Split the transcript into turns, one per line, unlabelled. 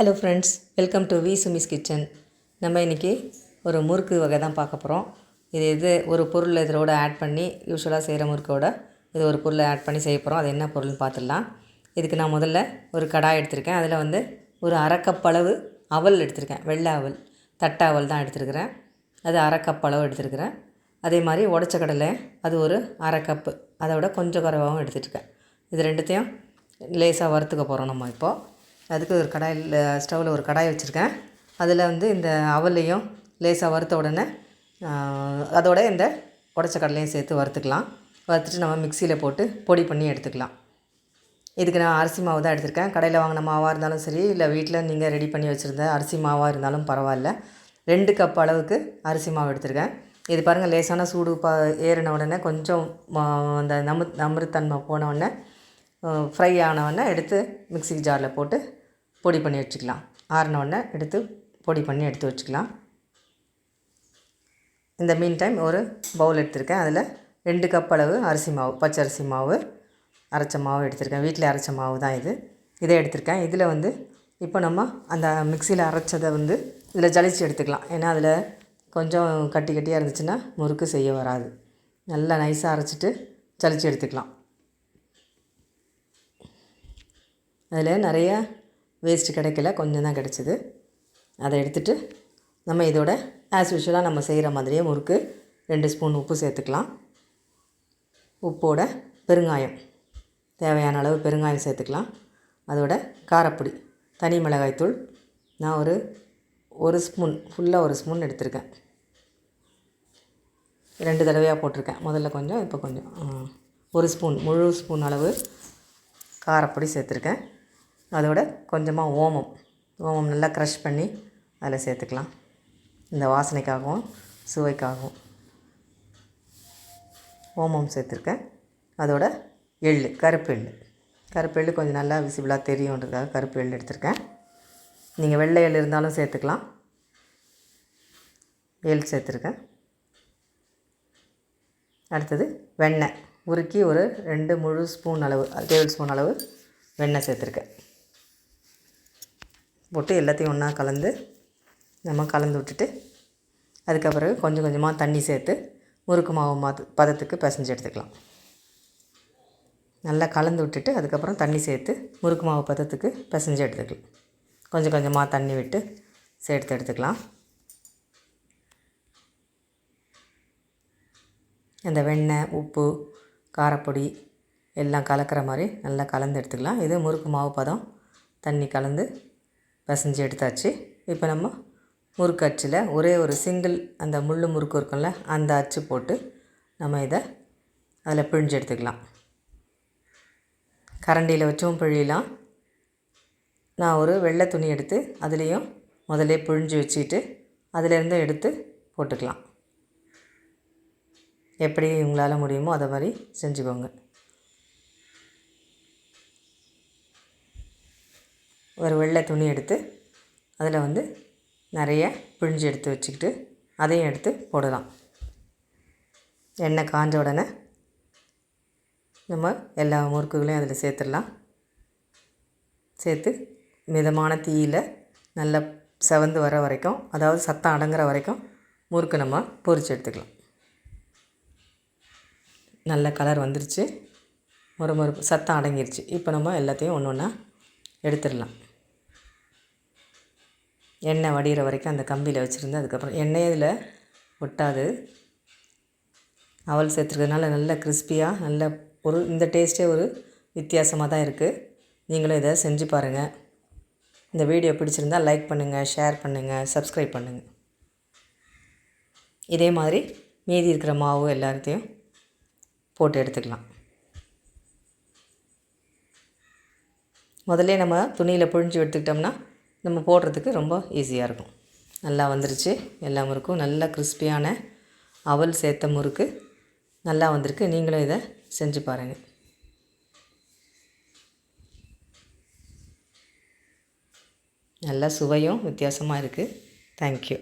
Hello friends welcome to V Sumi's kitchen நம்ம இன்றைக்கி ஒரு முறுக்கு வகை தான் பார்க்க போகிறோம் இது இது ஒரு பொருள் இதோட ஆட் பண்ணி யூஸ்வலாக செய்கிற முறுக்கோட இது ஒரு பொருளை ஆட் பண்ணி செய்ய போகிறோம் அது என்ன பொருள்னு பார்த்துடலாம். இதுக்கு நான் முதல்ல ஒரு கடாய் எடுத்திருக்கேன். அதில் வந்து ஒரு அரை அவல் எடுத்திருக்கேன். வெள்ளை அவல் தட்டை அவல் தான் எடுத்திருக்கிறேன். அது அரை எடுத்திருக்கிறேன். அதே மாதிரி உடச்ச கடலை அது ஒரு அரை கப்பு அதை விட கொஞ்சம் குறைவாகவும் எடுத்துகிட்ருக்கேன் இது ரெண்டுத்தையும் லேசாக வறுத்துக்க போகிறோம் நம்ம இப்போது அதுக்கு ஒரு கடாயில் ஸ்டவ்வில் ஒரு கடாய் வச்சுருக்கேன். அதில் வந்து இந்த அவலையும் லேசாக வறுத்த உடனே அதோட இந்த உடச்ச கடலையும் சேர்த்து வறுத்துக்கலாம். வறுத்துட்டு நம்ம மிக்சியில் போட்டு பொடி பண்ணி எடுத்துக்கலாம். இதுக்கு நான் அரிசி மாவு தான் எடுத்திருக்கேன். கடையில் வாங்கின மாவாக இருந்தாலும் சரி இல்லை வீட்டில் நீங்கள் ரெடி பண்ணி வச்சுருந்த அரிசி மாவாக இருந்தாலும் பரவாயில்ல. ரெண்டு கப் அளவுக்கு அரிசி மாவு எடுத்திருக்கேன். இது பாருங்கள் லேசான சூடு ப ஏறின உடனே கொஞ்சம் அந்த நமு நமுறுத்தன்மை போன உடனே ஃப்ரை ஆனவுடனே எடுத்து மிக்சி ஜாரில் போட்டு பொடி பண்ணி வச்சுக்கலாம். ஆறினோடனே எடுத்து பொடி பண்ணி எடுத்து வச்சுக்கலாம். இந்த மீன் டைம் ஒரு பவுல் எடுத்திருக்கேன். அதில் ரெண்டு கப் அளவு அரிசி மாவு பச்சை அரிசி மாவு அரைச்ச மாவு எடுத்திருக்கேன். வீட்டில் அரைச்ச மாவு தான் இது. இதை எடுத்திருக்கேன். இதில் வந்து இப்போ நம்ம அந்த மிக்சியில் அரைச்சதை வந்து இதில் ஜலிச்சு எடுத்துக்கலாம். ஏன்னா அதில் கொஞ்சம் கட்டி கட்டியாக இருந்துச்சுன்னா முறுக்கு செய்ய வராது. நல்லா நைஸாக அரைச்சிட்டு ஜலிச்சு எடுத்துக்கலாம். அதில் நிறைய வேஸ்ட்டு கிடைக்கல கொஞ்சம் தான் கிடச்சிது. அதை எடுத்துகிட்டு நம்ம இதோட ஆஸ் யூஷுவலாக நம்ம செய்கிற மாதிரியே முறுக்கு ரெண்டு ஸ்பூன் உப்பு சேர்த்துக்கலாம். உப்போட பெருங்காயம் தேவையான அளவு பெருங்காயம் சேர்த்துக்கலாம். அதோட காரப்பொடி தனி மிளகாய்த்தூள் நான் ஒரு ஒரு ஸ்பூன் ஃபுல்லாக ஒரு ஸ்பூன் எடுத்திருக்கேன். ரெண்டு தடவையாக போட்டிருக்கேன். முதல்ல கொஞ்சம் இப்போ கொஞ்சம் ஒரு ஸ்பூன் முழு ஸ்பூன் அளவு காரப்பொடி சேர்த்துருக்கேன். அதோட கொஞ்சமாக ஓமம் ஓமம் நல்லா க்ரஷ் பண்ணி அதில் சேர்த்துக்கலாம். இந்த வாசனைக்காகவும் சுவைக்காகவும். ஓமம் சேர்த்துருக்கேன். அதோட எள் கருப்பு எள் கருப்பு எள் கொஞ்சம் நல்லா விசிபிளாக தெரியுன்றதுக்காக கருப்பு எள் எடுத்திருக்கேன். நீங்கள் வெள்ளை எள் இருந்தாலும் சேர்த்துக்கலாம். எள் சேர்த்துருக்கேன். அடுத்தது வெண்ணெய். உருக்கி ஒரு ரெண்டு முழு ஸ்பூன் அளவு டேபிள் ஸ்பூன் அளவு வெண்ணெய் சேர்த்துருக்கேன். போட்டு எல்லாத்தையும் ஒன்றா கலந்து நம்ம கலந்து விட்டுட்டு அதுக்கப்புறம் கொஞ்சம் கொஞ்சமாக தண்ணி சேர்த்து முறுக்கு மாவு மாத்து பதத்துக்கு பிசைஞ்சு எடுத்துக்கலாம். நல்லா கலந்து விட்டுட்டு அதுக்கப்புறம் தண்ணி சேர்த்து முறுக்கு மாவு பதத்துக்கு பிசைஞ்சு எடுத்துக்கலாம். கொஞ்சம் கொஞ்சமாக தண்ணி விட்டு சேர்த்து எடுத்துக்கலாம். அந்த வெண்ணெய் உப்பு காரப்பொடி எல்லாம் கலக்கிற மாதிரி நல்லா கலந்து எடுத்துக்கலாம். இது முறுக்கு மாவு பதம் தண்ணி கலந்து பசைஞ்சு எடுத்தாச்சு. இப்போ நம்ம முறுக்கு அச்சில் ஒரே ஒரு சிங்கிள் அந்த முள் முறுக்கு இருக்கும்ல அந்த அச்சு போட்டு நம்ம இதை அதில் பிழிஞ்சு எடுத்துக்கலாம். கரண்டியில் வச்சும் பிழியலாம். நான் ஒரு வெள்ளை துணி எடுத்து அதுலேயும் முதலே பிழிஞ்சு வச்சுட்டு அதிலேருந்து எடுத்து போட்டுக்கலாம். எப்படி உங்களால் முடியுமோ அதை மாதிரி செஞ்சுக்கோங்க. ஒரு வெள்ளை துணி எடுத்து அதில் வந்து நிறைய பிழிஞ்சு எடுத்து வச்சுக்கிட்டு அதையும் எடுத்து போடலாம். எண்ணெய் காஞ்ச உடனே நம்ம எல்லா முறுக்குகளையும் அதில் சேர்த்துடலாம். சேர்த்து மிதமான தீயில் நல்லா செவந்து வர வரைக்கும் அதாவது சத்தம் அடங்குற வரைக்கும் முறுக்கு நம்ம பொரித்து எடுத்துக்கலாம். நல்ல கலர் வந்துருச்சு. மொறு மறுப்பு சத்தம் அடங்கிருச்சு. இப்போ நம்ம எல்லாத்தையும் ஒன்று ஒன்றா எடுத்துடலாம். எண்ணெய் வடிகிற வரைக்கும் அந்த கம்பியில் வச்சுருந்து அதுக்கப்புறம் எண்ணெய் இதில் ஒட்டாது. அவல் சேர்த்துருக்கிறதுனால நல்ல கிறிஸ்பியாக நல்ல ஒரு இந்த டேஸ்ட்டே ஒரு வித்தியாசமாக தான் இருக்குது நீங்களும் இதை செஞ்சு பாருங்கள் இந்த வீடியோ பிடிச்சிருந்தால் லைக் பண்ணுங்கள் ஷேர் பண்ணுங்கள் சப்ஸ்கிரைப் பண்ணுங்கள் இதே மாதிரி மீதி இருக்கிற மாவு எல்லாத்தையும் போட்டு எடுத்துக்கலாம். முதல்ல நம்ம துணியில் புழிஞ்சு எடுத்துக்கிட்டோம்னா நம்ம போடுறதுக்கு ரொம்ப ஈஸியாக இருக்கும். நல்லா வந்துருச்சு. எல்லா முறுக்கும் நல்லா கிறிஸ்பியான அவல் சேர்த்த முறுக்கு நல்லா வந்திருக்கு. நீங்களும் இதை செஞ்சு பாருங்கள் நல்லா சுவையும் வித்தியாசமாக இருக்குது தேங்க்யூ